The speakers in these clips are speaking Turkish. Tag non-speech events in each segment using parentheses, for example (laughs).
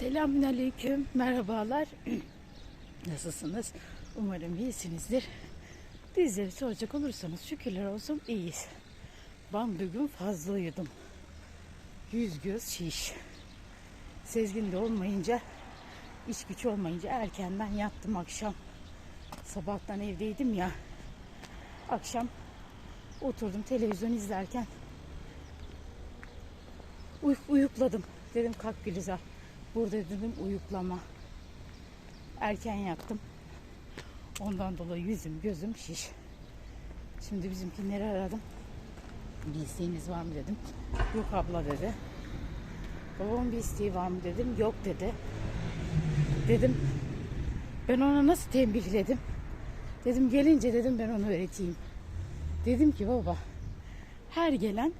Selamünaleyküm, merhabalar. (clears throat) Nasılsınız? Umarım iyisinizdir. Bizleri soracak olursanız şükürler olsun iyiyiz. Ben bugün fazla uyudum. Yüz göz şiş. Sezgin de olmayınca, iş güç olmayınca erkenden yattım akşam. Sabahtan evdeydim ya. Akşam oturdum televizyon izlerken uy- uyukladım. Dedim kalk Gülizar. Burada dedim uyuklama. Erken yattım. Ondan dolayı yüzüm gözüm şiş. Şimdi bizimkileri aradım. Bir isteğiniz var mı dedim. Yok abla dedi. Babamın bir isteği var mı dedim. Yok dedi. Dedim ben ona nasıl tembihledim. Dedim gelince dedim ben onu öğreteyim. Dedim ki baba her gelen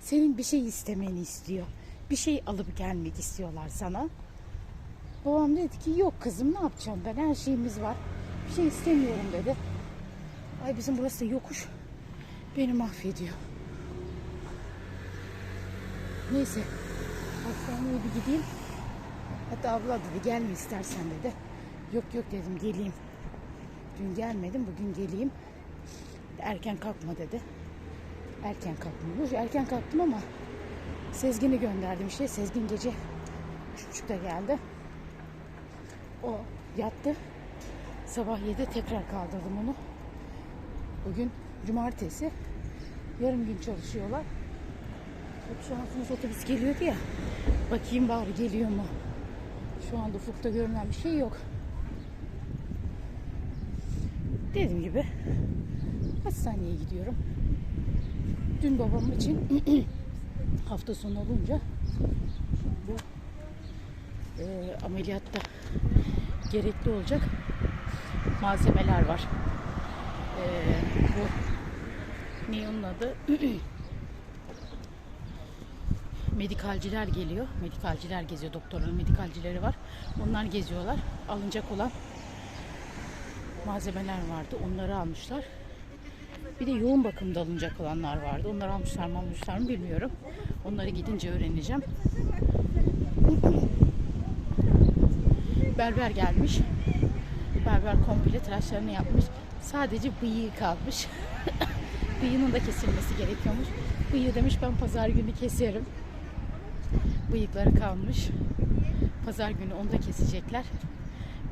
senin bir şey istemeni istiyor. Bir şey alıp gelmek istiyorlar sana. Babam dedi ki yok kızım ne yapacağım ben her şeyimiz var. Bir şey istemiyorum dedi. Ay bizim burası da yokuş. Beni mahvediyor. Neyse. Hastaneye bir gideyim. Hatta abla dedi gelme istersen dedi. Yok yok dedim geleyim. Dün gelmedim bugün geleyim. Erken kalkma dedi. Erken kalkmamış. Erken kalktım ama Sezgin'i gönderdim işte. Sezgin gece üç buçukta geldi. O yattı. Sabah 7'de tekrar kaldırdım onu. Bugün cumartesi. Yarım gün çalışıyorlar. Hep şansımız otobüs geliyordu ya. Bakayım bari geliyor mu? Şu anda ufukta görünen bir şey yok. Dediğim gibi hastaneye gidiyorum. Dün babam için (clears throat) hafta sonu olunca bu e, ameliyatta gerekli olacak malzemeler var. E, bu ne onun adı? (clears throat) medikalciler geliyor. Medikalciler geziyor. Doktorların medikalcileri var. Onlar geziyorlar. Alınacak olan malzemeler vardı. Onları almışlar. Bir de yoğun bakımda alınacak olanlar vardı. Onları almışlar mı almışlar mı bilmiyorum. Onları gidince öğreneceğim. Berber gelmiş. Berber komple tıraşlarını yapmış. Sadece bıyığı kalmış. (coughs) Bıyığının da kesilmesi gerekiyormuş. Bıyığı demiş ben pazar günü keserim. Bıyıkları kalmış. Pazar günü onu da kesecekler.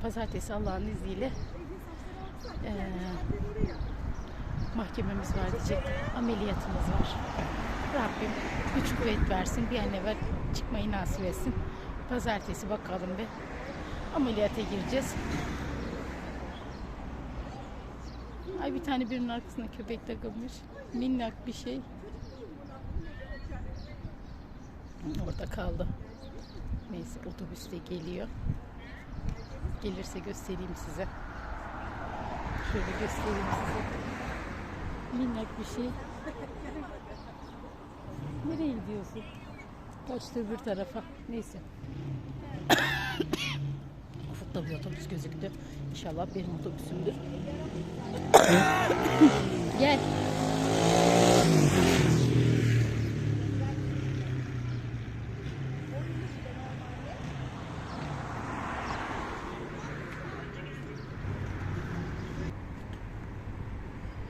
Pazartesi Allah'ın izniyle eee mahkememiz var diyecek. Ameliyatımız var. Rabbim güç kuvvet versin. Bir an evvel çıkmayı nasip etsin. Pazartesi bakalım bir. Ameliyata gireceğiz. Ay bir tane birinin arkasına köpek takılmış. Minnak bir şey. Orada kaldı. Neyse otobüs de geliyor. Gelirse göstereyim size. Şöyle göstereyim size. Minnak bir şey. Nereye gidiyorsun? Kaçtı öbür tarafa. Neyse. Ufukta bir otobüs gözüktü. İnşallah benim otobüsümdür. (coughs) Gel.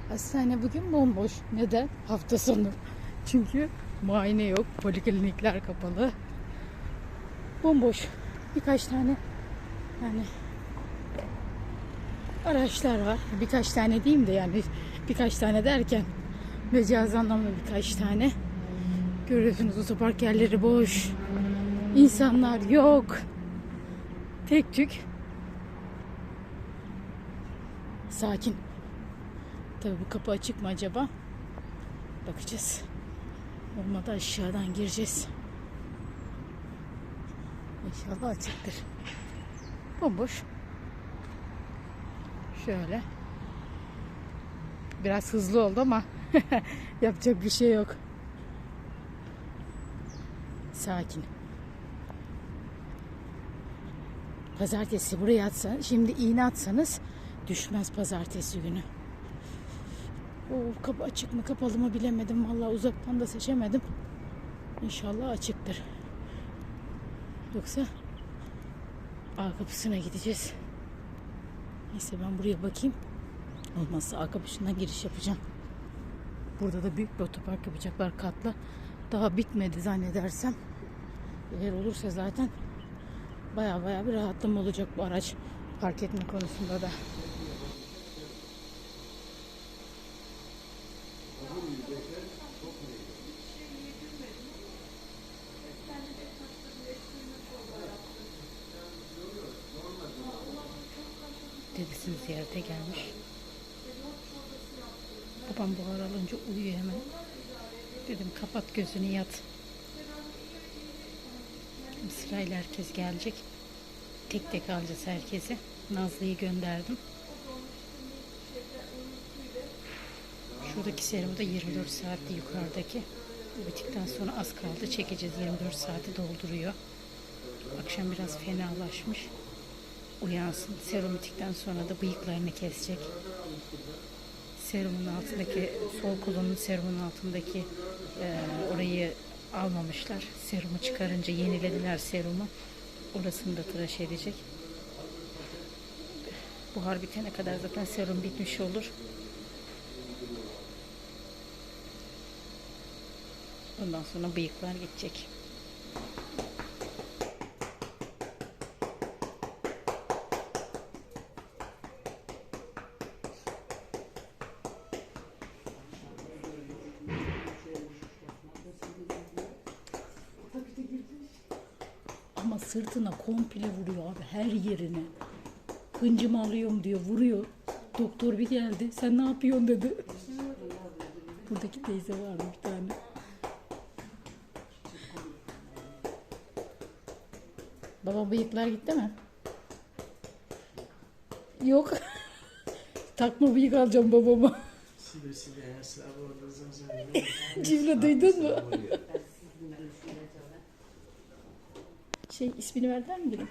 Hastane bugün bomboş. Neden? Hafta sonu. Çünkü muayene yok. Poliklinikler kapalı. Bomboş. Birkaç tane yani araçlar var. Birkaç tane diyeyim de yani birkaç tane derken mecaz anlamda birkaç tane. Görüyorsunuz otopark yerleri boş. İnsanlar yok. Tek tük. Sakin. Tabii bu kapı açık mı acaba? Bakacağız. Olmadı aşağıdan gireceğiz. İnşallah açıktır. Bomboş. Şöyle. Biraz hızlı oldu ama (laughs) yapacak bir şey yok. Sakin. Pazartesi buraya atsan, şimdi iğne atsanız düşmez pazartesi günü. O kapı açık mı kapalı mı bilemedim. Vallahi uzaktan da seçemedim. İnşallah açıktır. Yoksa A kapısına gideceğiz. Neyse ben buraya bakayım. Olmazsa A kapısından giriş yapacağım. Burada da büyük bir otopark yapacaklar katlı. Daha bitmedi zannedersem. Eğer olursa zaten baya baya bir rahatlama olacak bu araç park etme konusunda da. Ziyarete gelmiş. Babam buhar alınca uyuyor hemen. Dedim kapat gözünü yat. Şimdi Sırayla herkes gelecek. Tek tek alacağız herkesi. Nazlı'yı gönderdim. Şuradaki serum da 24 saatti yukarıdaki. Bittikten sonra az kaldı. Çekeceğiz 24 saati dolduruyor. Akşam biraz fenalaşmış. Uyansın. Serum bittikten sonra da bıyıklarını kesecek. Serumun altındaki sol kolunun serumun altındaki e, orayı almamışlar. Serumu çıkarınca yenilediler serumu. Orasını da tıraş edecek. Buhar bitene kadar zaten serum bitmiş olur. Ondan sonra bıyıklar gidecek. Ama sırtına komple vuruyor abi her yerine. Hıncımı alıyorum diyor vuruyor. Doktor bir geldi sen ne yapıyorsun dedi. Buradaki teyze vardı bir tane. Baba bıyıklar gitti mi? Yok. (laughs) Takma bıyık alacağım babama. (laughs) Cimri duydun mu? Şey ismini verdiler mi benim?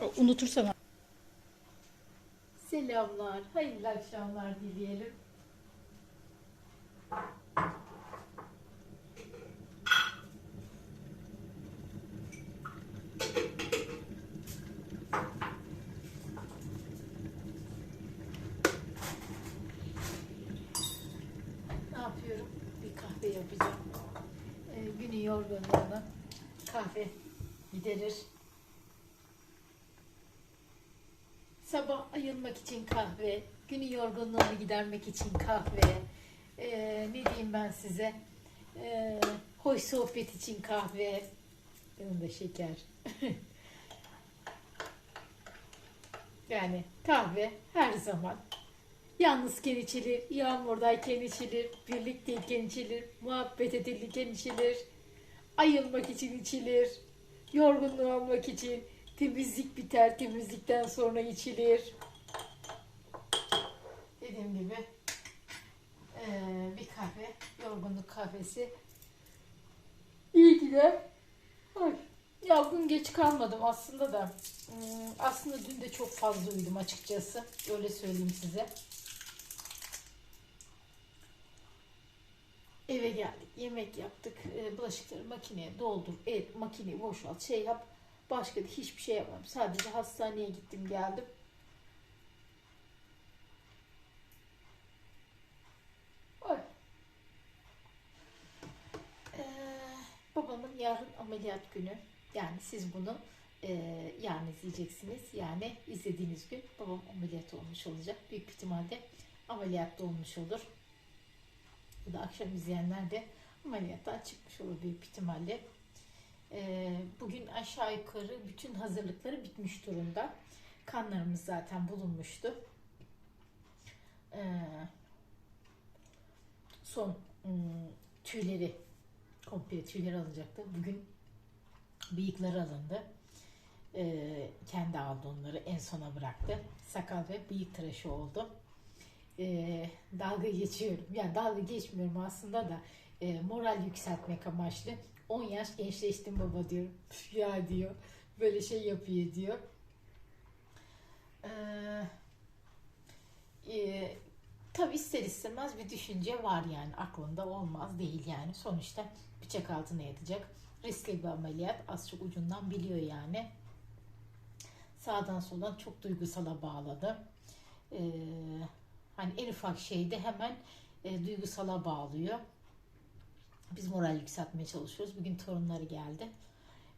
O, Unutursam. Selamlar, hayırlı akşamlar dileyelim. Ne yapıyorum? Bir kahve yapacağım. Ee, günün yorgunluğunu kahve giderir. Sabah ayılmak için kahve, günün yorgunluğunu gidermek için kahve. Ee, ne diyeyim ben size? Ee, hoş sohbet için kahve. Yanında şeker. (laughs) yani kahve her zaman. Yalnızken içilir, yağmurdayken içilir, birlikteyken içilir, muhabbet edilirken içilir, ayılmak için içilir, yorgunluğu almak için, temizlik biter, temizlikten sonra içilir. Dediğim gibi eee, bir kahve, yorgunluk kahvesi. İyi ki de ya bugün geç kalmadım aslında da. Hmm, Aslında dün de çok fazla uyudum açıkçası. Öyle söyleyeyim size. Eve geldik, yemek yaptık, e, bulaşıkları makineye doldur, et, makineyi boşalt, şey yap. Başka da hiçbir şey yapmadım. Sadece hastaneye gittim, geldim. Ee, babamın yarın ameliyat günü. Yani siz bunu e, yarın izleyeceksiniz. Yani izlediğiniz gün babam ameliyat olmuş olacak. Büyük ihtimalle ameliyatta olmuş olur. Bu da akşam izleyenler de ameliyattan çıkmış olur büyük ihtimalle. Ee, bugün aşağı yukarı bütün hazırlıkları bitmiş durumda. Kanlarımız zaten bulunmuştu. Ee, son ım, tüyleri komple tüyleri alınacaktı. Bugün bıyıkları alındı. Ee, kendi aldı onları en sona bıraktı. Sakal ve bıyık tıraşı oldu. Ee, dalga geçiyorum. Yani dalga geçmiyorum aslında da e, moral yükseltmek amaçlı. 10 yaş gençleştim baba diyorum. "Üf ya diyor. Böyle şey yapıyor diyor. Ee, e, tabii ister istemez bir düşünce var yani aklında olmaz değil yani. Sonuçta bıçak altına yatacak. riskli bir ameliyat. Az çok ucundan biliyor yani. Sağdan soldan çok duygusala bağladı. Ee, hani en ufak şeyde hemen e, duygusala bağlıyor. Biz moral yükseltmeye çalışıyoruz. Bugün torunları geldi.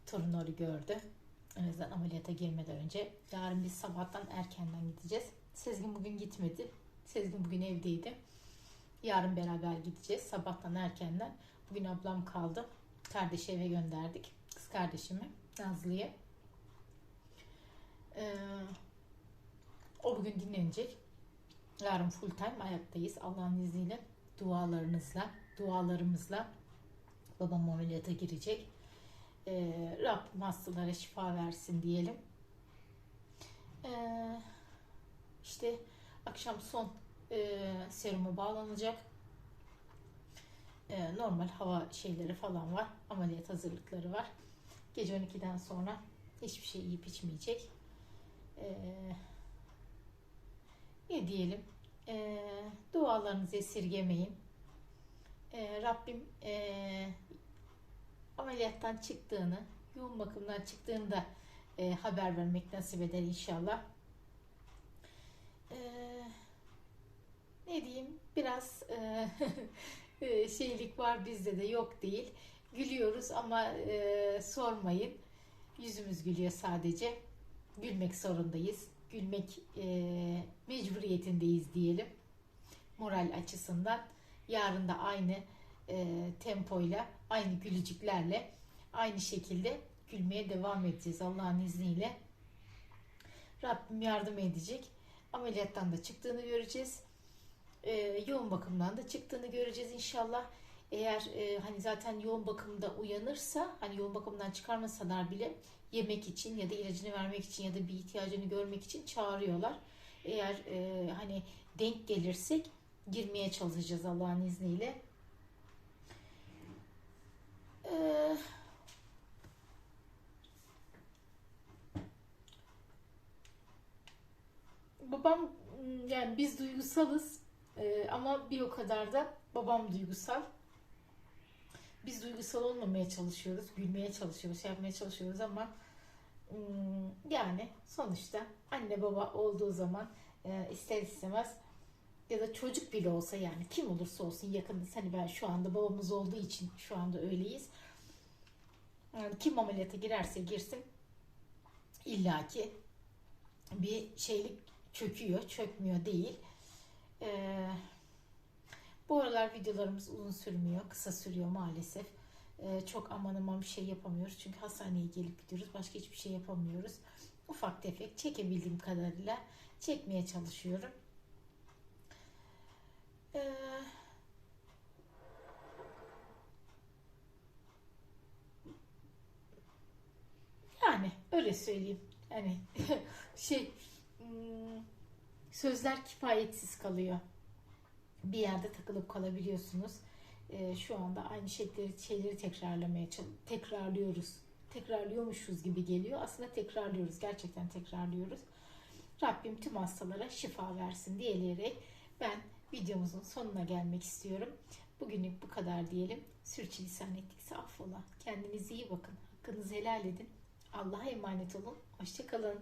Torunları gördü. En azından ameliyata girmeden önce. Yarın biz sabahtan erkenden gideceğiz. Sezgin bugün gitmedi. Sezgin bugün evdeydi. Yarın beraber gideceğiz. Sabahtan erkenden. Bugün ablam kaldı. Kardeşi eve gönderdik. Kız kardeşimi Nazlı'ya. Ee, o bugün dinlenecek. Yarın full time ayaktayız. Allah'ın izniyle dualarınızla, dualarımızla babam ameliyata girecek. Ee, Rabbim hastalara şifa versin diyelim. Ee, işte akşam son e, serumu bağlanacak. Ee, normal hava şeyleri falan var. Ameliyat hazırlıkları var. Gece 12'den sonra hiçbir şey yiyip içmeyecek. Ee, ne diyelim? Ee, dualarınızı esirgemeyin. Ee, Rabbim ee, ameliyattan çıktığını, yoğun bakımdan çıktığını da e, haber vermek nasip eder inşallah. Ee, ne diyeyim? Biraz e, (laughs) e, şeylik var bizde de yok değil. Gülüyoruz ama e, sormayın. Yüzümüz gülüyor sadece. Gülmek zorundayız. Gülmek e, mecburiyetindeyiz diyelim. Moral açısından. Yarın da aynı e, tempoyla, aynı gülücüklerle, aynı şekilde gülmeye devam edeceğiz Allah'ın izniyle. Rabbim yardım edecek. Ameliyattan da çıktığını göreceğiz. E, yoğun bakımdan da çıktığını göreceğiz inşallah. Eğer e, hani zaten yoğun bakımda uyanırsa, hani yoğun bakımdan çıkarmasalar bile yemek için ya da ilacını vermek için ya da bir ihtiyacını görmek için çağırıyorlar. Eğer e, hani denk gelirsek girmeye çalışacağız Allah'ın izniyle. Ee, babam yani biz duygusalız Ee, ama bir o kadar da babam duygusal. Biz duygusal olmamaya çalışıyoruz, gülmeye çalışıyoruz, şey yapmaya çalışıyoruz ama hmm, yani sonuçta anne baba olduğu zaman e, ister istemez ya da çocuk bile olsa yani kim olursa olsun yakınız. Hani ben şu anda babamız olduğu için şu anda öyleyiz. Yani kim ameliyata girerse girsin illaki bir şeylik çöküyor, çökmüyor değil. Ee, bu aralar videolarımız uzun sürmüyor, kısa sürüyor maalesef. Ee, çok aman aman bir şey yapamıyoruz çünkü hastaneye gelip gidiyoruz, başka hiçbir şey yapamıyoruz. Ufak tefek çekebildiğim kadarıyla çekmeye çalışıyorum. Ee, yani öyle söyleyeyim. Hani (laughs) şey hmm, sözler kifayetsiz kalıyor. Bir yerde takılıp kalabiliyorsunuz. Ee, şu anda aynı şeyleri, şeyleri tekrarlamaya tekrarlıyoruz. Tekrarlıyormuşuz gibi geliyor. Aslında tekrarlıyoruz. Gerçekten tekrarlıyoruz. Rabbim tüm hastalara şifa versin diyerek ben videomuzun sonuna gelmek istiyorum. Bugünlük bu kadar diyelim. Sürçülisan ettikse affola. Kendinize iyi bakın. Hakkınızı helal edin. Allah'a emanet olun. Hoşçakalın.